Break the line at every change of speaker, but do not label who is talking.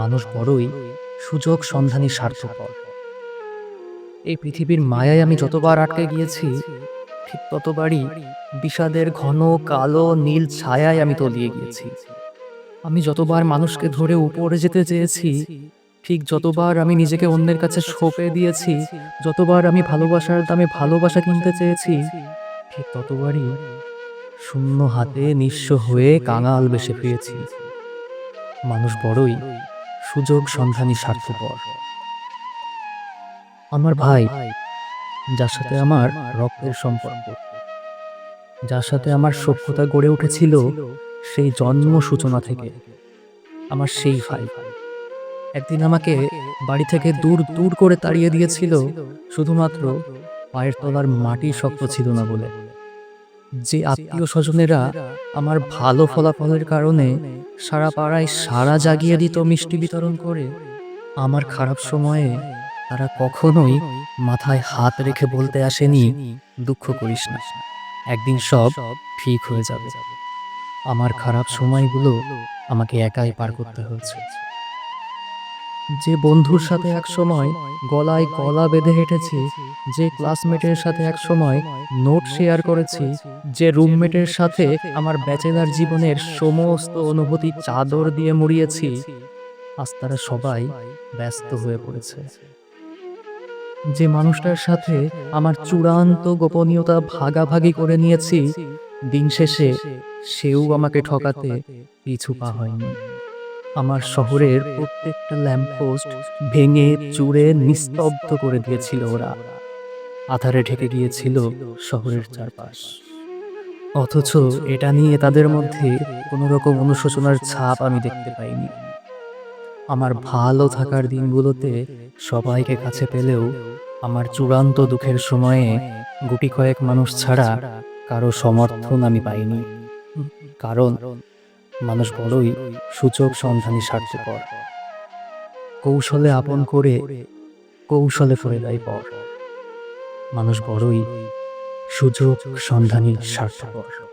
মানুষ বড়ই সুযোগ সন্ধানী স্বার্থপর। এই পৃথিবীর মায়ায় আমি যতবার আটকে গিয়েছি, ঠিক ততবারই বিষাদের ঘন, কালো, নীল ছায়ায় আমি তলিয়ে গিয়েছি। আমি যতবার মানুষকে ধরে উপরে যেতে চেয়েছি, ঠিক যতবার আমি নিজেকে অন্যের কাছে সঁপে দিয়েছি, যতবার আমি ভালোবাসার দামে ভালোবাসা কিনতে চেয়েছি, ঠিক ততবারই শূন্য হাতে নিঃস্ব হয়ে কাঙাল বেসে পেয়েছি। মানুষ বড়ই সুযোগ সন্ধানী স্বার্থপর। আমার ভাই, যার সাথে আমার রক্তের সম্পর্ক, যার সাথে আমার সভ্যতা গড়ে উঠেছিল সেই জন্ম সূচনা থেকে। আমার সেই ভাই। একদিন আমাকে বাড়ি থেকে দূর দূর করে তাড়িয়ে দিয়েছিল, শুধুমাত্র পায়ের তলার মাটি শক্ত ছিল না বলে। যে আত্মীয় স্বজনেরা আমার ভালো ফলাফলের কারণে সারা পাড়ায় সারা জাগিয়ে দিত মিষ্টি বিতরণ করে, আমার খারাপ সময়ে তারা কখনোই মাথায় হাত রেখে বলতে আসেনি, দুঃখ করিস না, একদিন সব ঠিক হয়ে যাবে। আমার খারাপ সময়গুলো আমাকে একাই পার করতে হয়েছে। যে বন্ধুর সাথে এক সময় গলায় গলা বেঁধে হেঁটেছি, যে ক্লাসমেটের সাথে এক সময় নোট শেয়ার করেছি, যে রুমমেটের সাথে আমার ব্যাচেলার জীবনের সমস্ত অনুভূতি চাদর দিয়ে মুড়িয়েছি, আজ তারা সবাই ব্যস্ত হয়ে পড়েছে। যে মানুষটার সাথে আমার চূড়ান্ত গোপনীয়তা ভাগাভাগি করে নিয়েছি, দিন শেষে সেও আমাকে ঠকাতে পিছু পা হয়নি। আমার শহরের প্রত্যেকটা ল্যাম্পপোস্ট ভেঙে, চুরে, নিস্তব্ধ করে দিয়েছিল ওরা। আধারে ঢেকে গিয়েছিল শহরের চারপাশ। অথচ এটা নিয়ে তাদের মধ্যে কোনো রকম অনুশোচনার ছাপ আমি দেখতে পাইনি। আমার ভালো থাকার দিনগুলোতে সবাইকে কাছে পেলেও আমার চূড়ান্ত দুঃখের সময়ে গুটি কয়েক মানুষ ছাড়া কারও সমর্থন আমি পাইনি। কারণ মানুষ বড়ই সূচক, সন্ধানী, স্বার্থপর। কৌশলে আপন করে কৌশলে ফরে দেয় পর। মানুষ বড়ই সুযোগ, সন্ধানী, স্বার্থপর।